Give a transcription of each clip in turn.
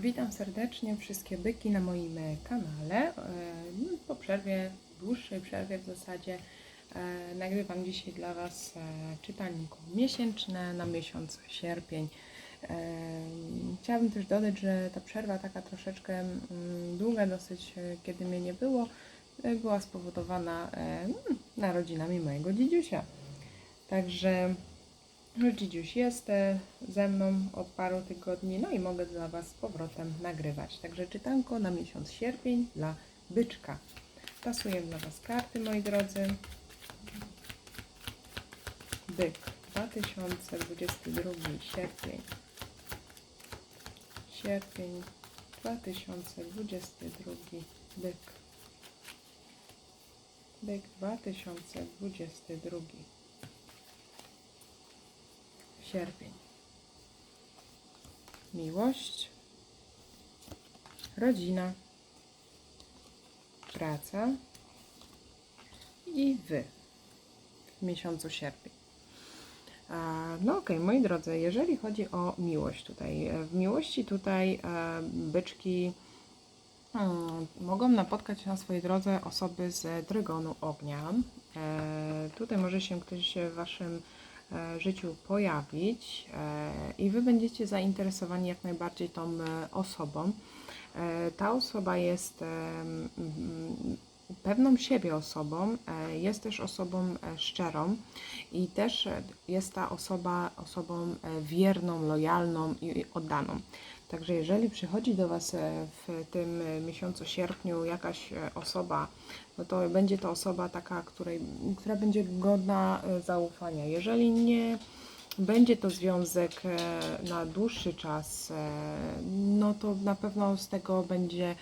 Witam serdecznie wszystkie byki na moim e, kanale. E, no, Po przerwie, dłuższej przerwie w zasadzie, e, nagrywam dzisiaj dla Was e, czytanko miesięczne na miesiąc sierpień. Chciałabym też dodać, że ta przerwa taka troszeczkę mm, długa dosyć, kiedy mnie nie było, była spowodowana mm, narodzinami mojego dziedziusia. Także no, Dzidziuś jest ze mną od paru tygodni, no i mogę dla Was z powrotem nagrywać. Także czytanko na miesiąc sierpień dla byczka. Tasuję dla Was karty, moi drodzy. Byk 2022 sierpień. Sierpień 2022 byk. Byk 2022 sierpień. Miłość, rodzina, praca i wy w miesiącu sierpień. No okej, moi drodzy, jeżeli chodzi o miłość tutaj, e, w miłości tutaj e, byczki hmm, mogą napotkać na swojej drodze osoby z drygonu ognia. E, tutaj może się ktoś waszym życiu pojawić e, i wy będziecie zainteresowani jak najbardziej tą e, osobą. E, Ta osoba jest e, pewną siebie osobą, e, jest też osobą e, szczerą i też e, jest ta osoba osobą e, wierną, lojalną i oddaną. Także jeżeli przychodzi do Was e, w tym e, miesiącu sierpniu jakaś e, osoba, no to będzie to osoba taka, której, która będzie godna zaufania. Jeżeli nie będzie to związek na dłuższy czas, no to na pewno z tego będzie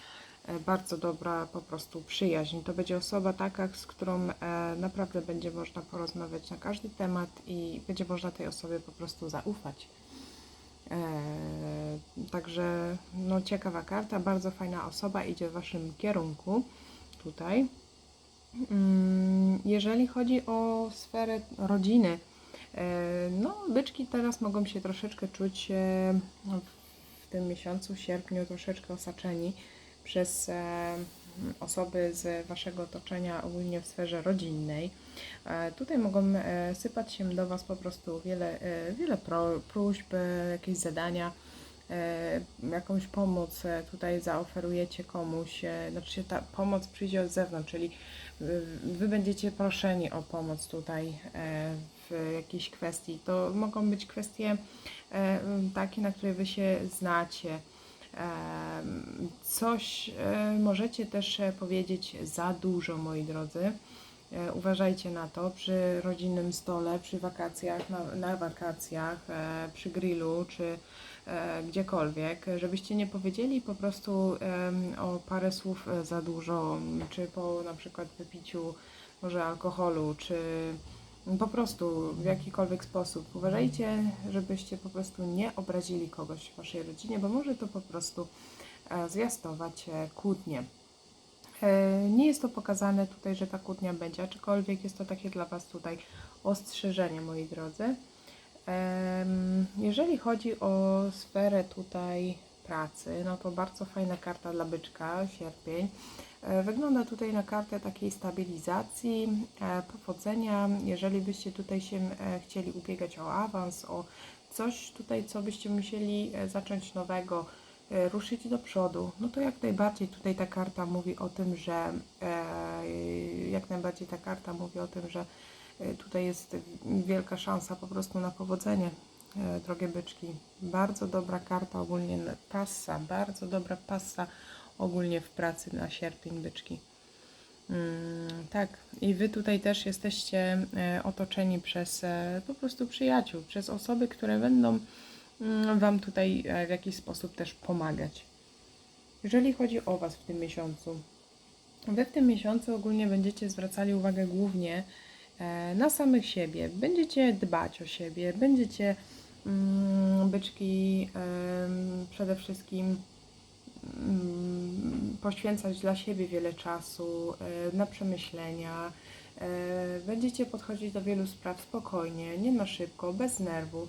bardzo dobra po prostu przyjaźń. To będzie osoba taka, z którą naprawdę będzie można porozmawiać na każdy temat i będzie można tej osobie po prostu zaufać. E, Także no, ciekawa karta, bardzo fajna osoba idzie w Waszym kierunku tutaj. Mm, Jeżeli chodzi o sferę rodziny, e, no byczki teraz mogą się troszeczkę czuć e, w tym miesiącu, sierpniu, troszeczkę osaczeni przez osoby z Waszego otoczenia, ogólnie w sferze rodzinnej. E, Tutaj mogą e, sypać się do Was po prostu wiele, e, wiele próśb, jakieś zadania, jakąś pomoc tutaj zaoferujecie komuś, znaczy ta pomoc przyjdzie od zewnątrz, czyli Wy będziecie proszeni o pomoc tutaj w jakiejś kwestii. To mogą być kwestie takie, na które Wy się znacie. Coś e, możecie też e, powiedzieć za dużo, moi drodzy. E, Uważajcie na to przy rodzinnym stole, przy wakacjach, na, na wakacjach, przy grillu czy gdziekolwiek, żebyście nie powiedzieli po prostu o parę słów za dużo, czy po na przykład wypiciu może alkoholu, czy po prostu w jakikolwiek sposób. Uważajcie, żebyście po prostu nie obrazili kogoś w waszej rodzinie, bo może to po prostu e, zwiastować e, kłótnię. E, Nie jest to pokazane tutaj, że ta kłótnia będzie, aczkolwiek jest to takie dla Was tutaj ostrzeżenie, moi drodzy. Jeżeli chodzi o sferę tutaj pracy, no to bardzo fajna karta dla byczka, sierpień. E, Wygląda tutaj na kartę takiej stabilizacji, e, powodzenia. Jeżeli byście tutaj się e, chcieli ubiegać o awans, o coś tutaj, co byście musieli zacząć nowego, ruszyć do przodu, no to jak najbardziej tutaj ta karta mówi o tym, że jak najbardziej ta karta mówi o tym, że tutaj jest wielka szansa po prostu na powodzenie, drogie byczki. Bardzo dobra karta ogólnie, passa, bardzo dobra passa ogólnie w pracy na sierpień byczki. Mm, tak, i wy tutaj też jesteście e, otoczeni przez e, po prostu przyjaciół, przez osoby, które będą mm, wam tutaj e, w jakiś sposób też pomagać. Jeżeli chodzi o was w tym miesiącu, wy w tym miesiącu ogólnie będziecie zwracali uwagę głównie na samych siebie. Będziecie dbać o siebie, będziecie mm, byczki przede wszystkim poświęcać dla siebie wiele czasu e, na przemyślenia. E, Będziecie podchodzić do wielu spraw spokojnie, nie na szybko, bez nerwów.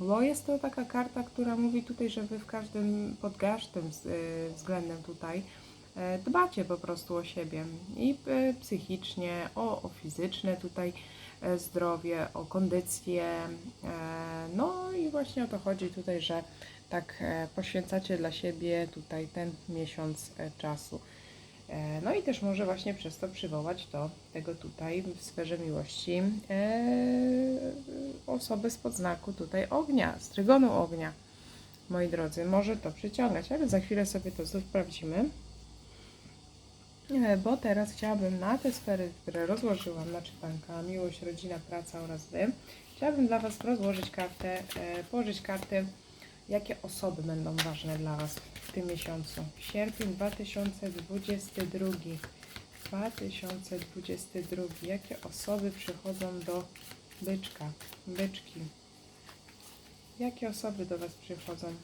Bo jest to taka karta, która mówi tutaj, że wy w każdym, pod każdym y, względem tutaj e, dbacie po prostu o siebie i e, psychicznie, o, o fizyczne tutaj e, zdrowie, o kondycję. e, No i właśnie o to chodzi tutaj, że tak e, poświęcacie dla siebie tutaj ten miesiąc e, czasu. E, No i też może właśnie przez to przywołać do tego tutaj w sferze miłości osoby spod znaku tutaj ognia, z trygonu ognia. Moi drodzy, może to przyciągać, ale za chwilę sobie to sprawdzimy. Bo teraz chciałabym na te sfery, które rozłożyłam na czytanka, miłość, rodzina, praca oraz wy, chciałabym dla Was rozłożyć kartę, położyć karty, jakie osoby będą ważne dla Was w tym miesiącu. Sierpień 2022. 2022. Jakie osoby przychodzą do byczka, byczki? Jakie osoby do Was przychodzą?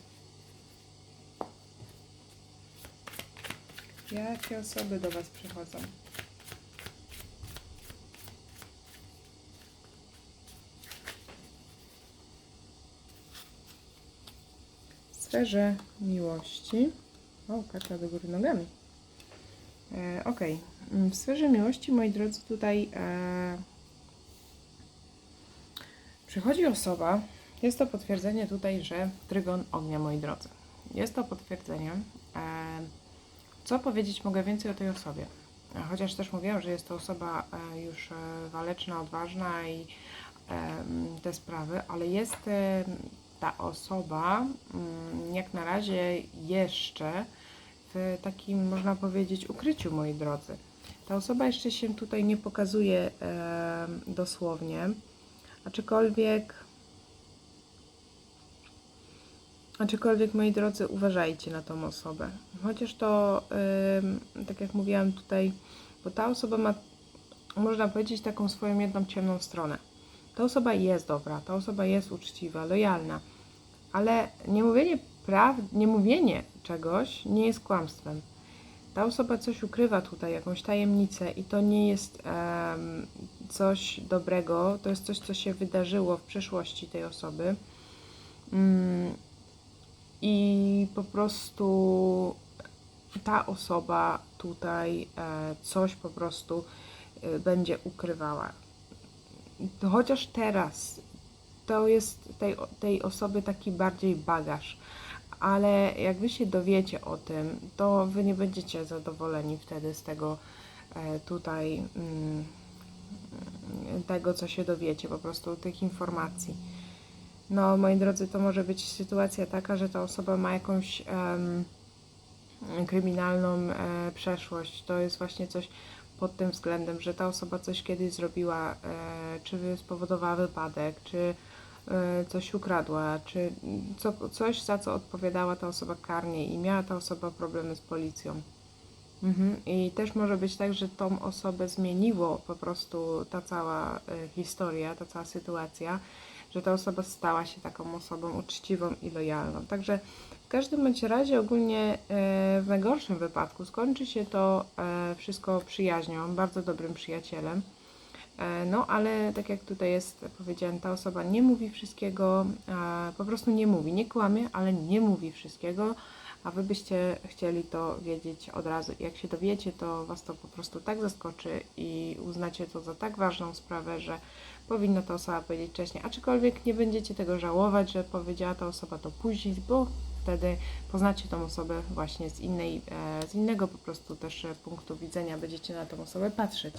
Jakie osoby do Was przychodzą? Sferze miłości. O, karta do góry nogami. E, ok. W sferze miłości, moi drodzy, tutaj e, przychodzi osoba. Jest to potwierdzenie tutaj, że trygon ognia, moi drodzy. Jest to potwierdzenie. E, co powiedzieć mogę więcej o tej osobie? E, Chociaż też mówiłam, że jest to osoba e, już e, waleczna, odważna i te sprawy, ale jest ta osoba mm, jak na razie jeszcze w takim, można powiedzieć, ukryciu, moi drodzy. Ta osoba jeszcze się tutaj nie pokazuje em, dosłownie, aczkolwiek Aczkolwiek, moi drodzy, uważajcie na tą osobę. Chociaż to, ym, tak jak mówiłam tutaj, bo ta osoba ma, można powiedzieć, taką swoją jedną ciemną stronę. Ta osoba jest dobra, ta osoba jest uczciwa, lojalna, ale nie mówienie, praw, nie mówienie czegoś nie jest kłamstwem. Ta osoba coś ukrywa tutaj, jakąś tajemnicę i to nie jest em, coś dobrego, to jest coś, co się wydarzyło w przeszłości tej osoby. Mm, i po prostu ta osoba tutaj e, coś po prostu e, będzie ukrywała. Chociaż teraz to jest tej, tej osoby taki bardziej bagaż, ale jak wy się dowiecie o tym, to wy nie będziecie zadowoleni wtedy z tego e, tutaj mm, tego, co się dowiecie, po prostu tych informacji. No, moi drodzy, to może być sytuacja taka, że ta osoba ma jakąś em, kryminalną e, przeszłość. To jest właśnie coś pod tym względem, że ta osoba coś kiedyś zrobiła, e, czy spowodowała wypadek, czy coś ukradła, czy co, coś, za co odpowiadała ta osoba karnie i miała ta osoba problemy z policją. Mhm. I też może być tak, że tą osobę zmieniło po prostu ta cała e, historia, ta cała sytuacja, że ta osoba stała się taką osobą uczciwą i lojalną. Także w każdym bądź razie ogólnie e, w najgorszym wypadku skończy się to wszystko przyjaźnią, bardzo dobrym przyjacielem. E, No, ale tak jak tutaj jest powiedziane, ta osoba nie mówi wszystkiego, e, po prostu nie mówi, nie kłamie, ale nie mówi wszystkiego, a wy byście chcieli to wiedzieć od razu. Jak się dowiecie, to was to po prostu tak zaskoczy i uznacie to za tak ważną sprawę, że powinna ta osoba powiedzieć wcześniej. Aczkolwiek nie będziecie tego żałować, że powiedziała ta osoba to później, bo wtedy poznacie tą osobę właśnie z innej, e, z innego po prostu też punktu widzenia, będziecie na tą osobę patrzeć.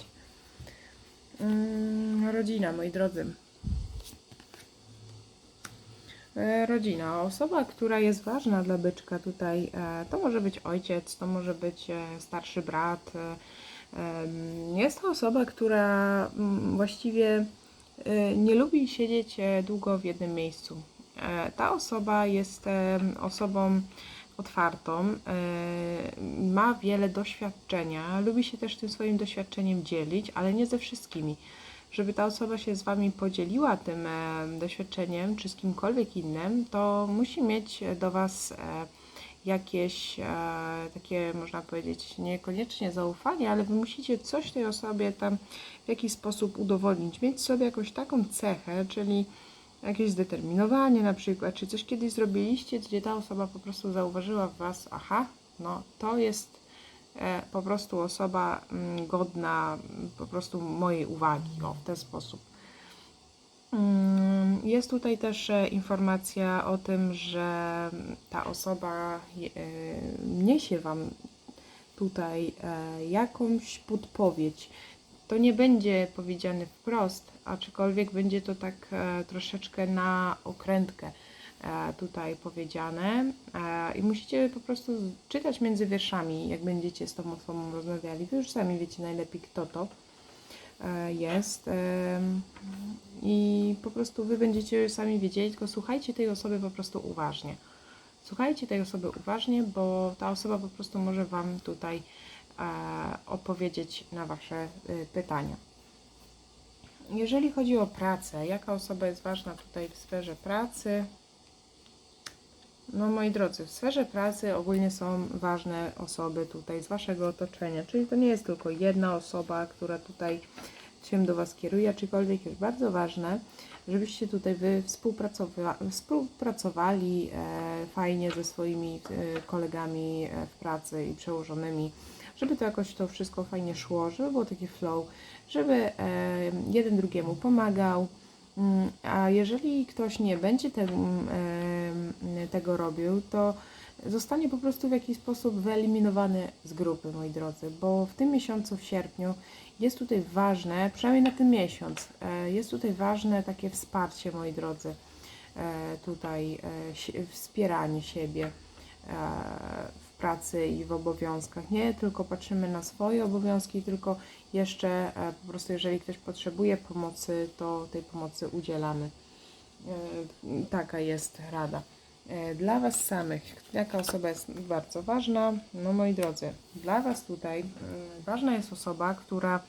Mm, rodzina, moi drodzy. E, Rodzina. Osoba, która jest ważna dla byczka tutaj, e, to może być ojciec, to może być e, starszy brat. Jest to osoba, która mm, właściwie nie lubi siedzieć długo w jednym miejscu. Ta osoba jest osobą otwartą, e, ma wiele doświadczenia, lubi się też tym swoim doświadczeniem dzielić, ale nie ze wszystkimi. Żeby ta osoba się z Wami podzieliła tym e, doświadczeniem, czy z kimkolwiek innym, to musi mieć do Was e, jakieś takie, można powiedzieć, niekoniecznie zaufanie, ale Wy musicie coś tej osobie tam w jakiś sposób udowodnić, mieć sobie jakąś taką cechę, czyli jakieś zdeterminowanie na przykład, czy coś kiedyś zrobiliście, gdzie ta osoba po prostu zauważyła w Was, aha, no to jest e, po prostu osoba mm, godna mm, po prostu mojej uwagi, o, w ten sposób. Mm, Jest tutaj też e, informacja o tym, że ta osoba e, niesie Wam tutaj e, jakąś podpowiedź. To nie będzie powiedziane wprost, aczkolwiek będzie to tak e, troszeczkę na okrętkę e, tutaj powiedziane e, i musicie po prostu czytać między wierszami, jak będziecie z tą osobą rozmawiali. Wy już sami wiecie najlepiej, kto to jest i po prostu Wy będziecie sami wiedzieli, tylko słuchajcie tej osoby po prostu uważnie. Słuchajcie tej osoby uważnie, bo ta osoba po prostu może Wam tutaj odpowiedzieć na Wasze y, pytania. Jeżeli chodzi o pracę, jaka osoba jest ważna tutaj w sferze pracy? No moi drodzy, w sferze pracy ogólnie są ważne osoby tutaj z Waszego otoczenia, czyli to nie jest tylko jedna osoba, która tutaj się do Was kieruje, aczkolwiek jest bardzo ważne, żebyście tutaj Wy współpracowa- współpracowali e, fajnie ze swoimi e, kolegami e, w pracy i przełożonymi, żeby to jakoś to wszystko fajnie szło, żeby było taki flow, żeby e, jeden drugiemu pomagał. Mm, A jeżeli ktoś nie będzie te, mm, em, tego robił, to zostanie po prostu w jakiś sposób wyeliminowany z grupy, moi drodzy, bo w tym miesiącu, w sierpniu, jest tutaj ważne, przynajmniej na ten miesiąc, e, jest tutaj ważne takie wsparcie, moi drodzy, e, tutaj e, wspieranie siebie e, pracy i w obowiązkach. Nie tylko patrzymy na swoje obowiązki, tylko jeszcze e, po prostu, jeżeli ktoś potrzebuje pomocy, to tej pomocy udzielamy. E, Taka jest rada. E, Dla Was samych, jaka osoba jest bardzo ważna? No moi drodzy, dla Was tutaj ważna jest osoba, która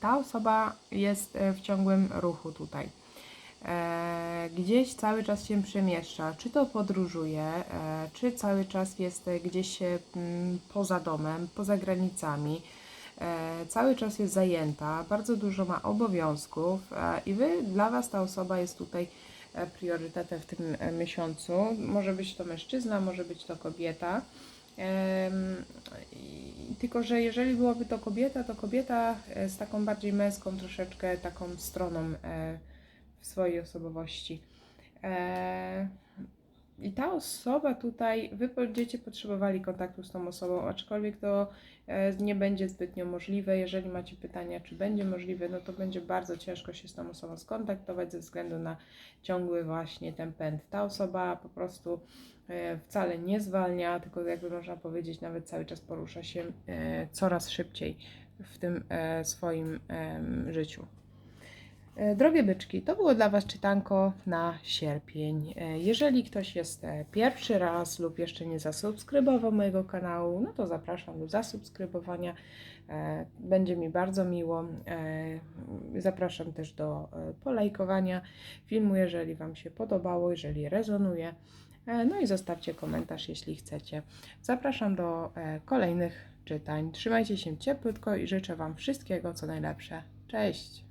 ta osoba jest w ciągłym ruchu tutaj. E, Gdzieś cały czas się przemieszcza, czy to podróżuje, e, czy cały czas jest gdzieś e, poza domem, poza granicami. Cały czas jest zajęta, bardzo dużo ma obowiązków i wy, dla Was ta osoba jest tutaj priorytetem w tym miesiącu. Może być to mężczyzna, może być to kobieta. Tylko, że jeżeli byłaby to kobieta, to kobieta z taką bardziej męską, troszeczkę taką stroną w swojej osobowości. E, I ta osoba tutaj, wy będziecie potrzebowali kontaktu z tą osobą, aczkolwiek to e, nie będzie zbytnio możliwe. Jeżeli macie pytania, czy będzie możliwe, no to będzie bardzo ciężko się z tą osobą skontaktować ze względu na ciągły właśnie ten pęd. Ta osoba po prostu e, wcale nie zwalnia, tylko jakby można powiedzieć, nawet cały czas porusza się coraz szybciej w tym swoim życiu. E, Drogie byczki, to było dla Was czytanko na sierpień. E, Jeżeli ktoś jest e, pierwszy raz lub jeszcze nie zasubskrybował mojego kanału, no to zapraszam do zasubskrybowania. Będzie mi bardzo miło. Zapraszam też do polajkowania filmu, jeżeli Wam się podobało, jeżeli rezonuje. No i zostawcie komentarz, jeśli chcecie. Zapraszam do kolejnych czytań. Trzymajcie się cieplutko i życzę Wam wszystkiego, co najlepsze. Cześć!